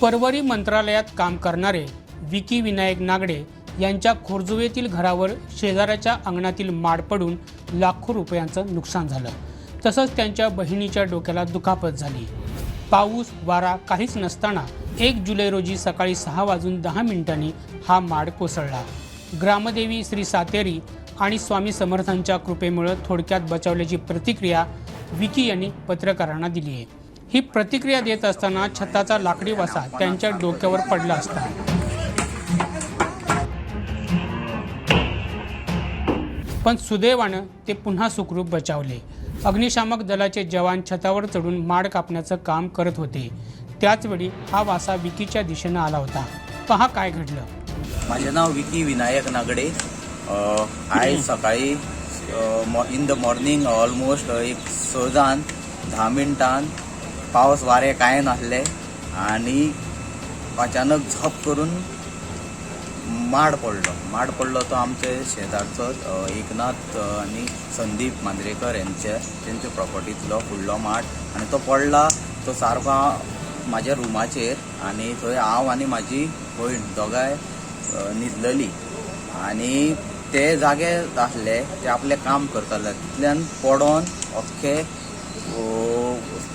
परवरी मंत्रालयात काम करणारे विकी विनायक नागडे यांच्या खोरजुवेतील घरावर शेजाऱ्याच्या अंगणातील माड पडून लाखो रुपयांचं नुकसान झालं. तसंच त्यांच्या बहिणीच्या डोक्याला दुखापत झाली. पाऊस वारा काहीच नसताना एक जुलै रोजी सकाळी सहा वाजून दहा मिनिटांनी हा माड कोसळला. ग्रामदेवी श्री सातेरी आणि स्वामी समर्थांच्या कृपेमुळे थोडक्यात बचावल्याची प्रतिक्रिया विकी यांनी पत्रकारांना दिली आहे. ही प्रतिक्रिया देत असताना छताचा लाकडी वासा त्यांच्या डोक्यावर पडला असता. पण सुदैवानं ते पुन्हा सुखरूप बचावले. अग्निशामक दलाचे जवान छतावर चढून माड कापण्याचं काम करत होते. त्याचवेळी हा वासा विकीच्या दिशेनं आला होता. पहा काय घडलं. माझे नाव विकी विनायक नागडे. आज आयज सकाळी इन द मॉर्निंग ऑलमोस्ट एक सजान धा मिनटान पावस वारें कांय नासलें आनी अचानक झप करून माड पडलो. माड पडलो तो आमचे शेजारचो एकनाथ आनी संदीप मांद्रेकर यांचे तेंचे प्रॉपर्टींतलो फुडलो माड. आनी तो पडला तो सारको म्हाज्या रुमाचेर आनी थंय हांव आनी म्हाजी भयण दोगांय न्हिदलेली आनी ते जागे आसले ते आपले काम करताले तितल्यान पडोन अख्खे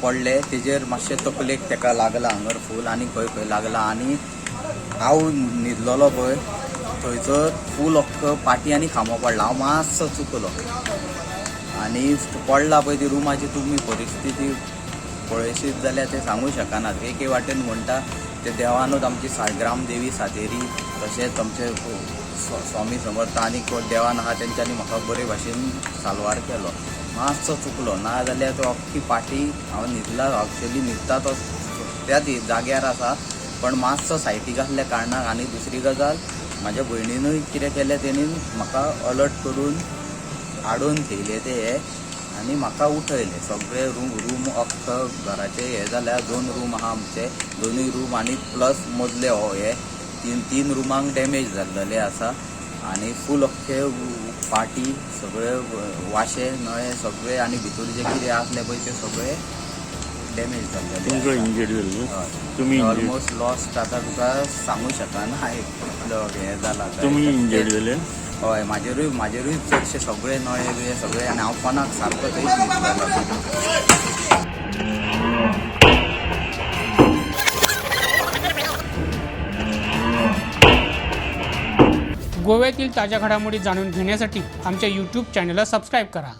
पडले तेजेर मातशे तकलेक तेका लागला हांगर फूल आनी खंय खंय लागला आनी हांव न्हिदलोलो पळय थंयसर फूल अख्ख पाटी आनी खांबो पडला. हांव मातसो चुकलो. आनी पडला पळय ती रुमाची तुमी परिस्थिती पळयशीत जाल्यार ते सांगूं शकनात. एके वाटेन म्हणटा ते देवानूच आमची सा ग्रामदेवी सातेरी तशेंच आमचे हो, स्वामी समर्थ आनी कोण देवान आहा तेंच्यांनी म्हाका बरे भाशेन साल्वार केलो. मातसो चुकलो. ना जाल्यार तो अख्खी पाटी हांव न्हिदला एक्चुअली न्हिदता तो त्याच जाग्यार आसा. पण मातसो सायटीक आसल्या कारणाक आनी दुसरी गजाल म्हाज्या भयणीनूय कितें केलें तेणी म्हाका अलर्ट करून हाडून थेयले ते हे आनी म्हाका उठयले. सगळे रूम रूम अख्ख घराचे हे जाल्यार दोन रूम आहा आमचे. दोनूय रूम आनी प्लस मदले हो हे. तीन तीन रुमांक डॅमेज जाल्लेले आसा. आनी फूल अख्खे पाटी सगळे वाशे नळे सगळे आनी भितर जे कितें आसले पळय ते सगळे डॅमेज जाल्लेले इंजर्ड जाली हय. तुमी injured. ऑलमोस्ट लॉस्ट आतां तुका सांगू शकना इतलो हें जाला. तुमी इंजर्ड जाले हय म्हाजेरूय म्हाजेरूय चडशे सगळे नळे बिळे सगळे आनी हांव कोणाक सारको थंयच गोव्यातील ताज्या घडामोडी जाणून घेण्यासाठी आमच्या यूट्यूब चॅनलला सबस्क्राईब करा.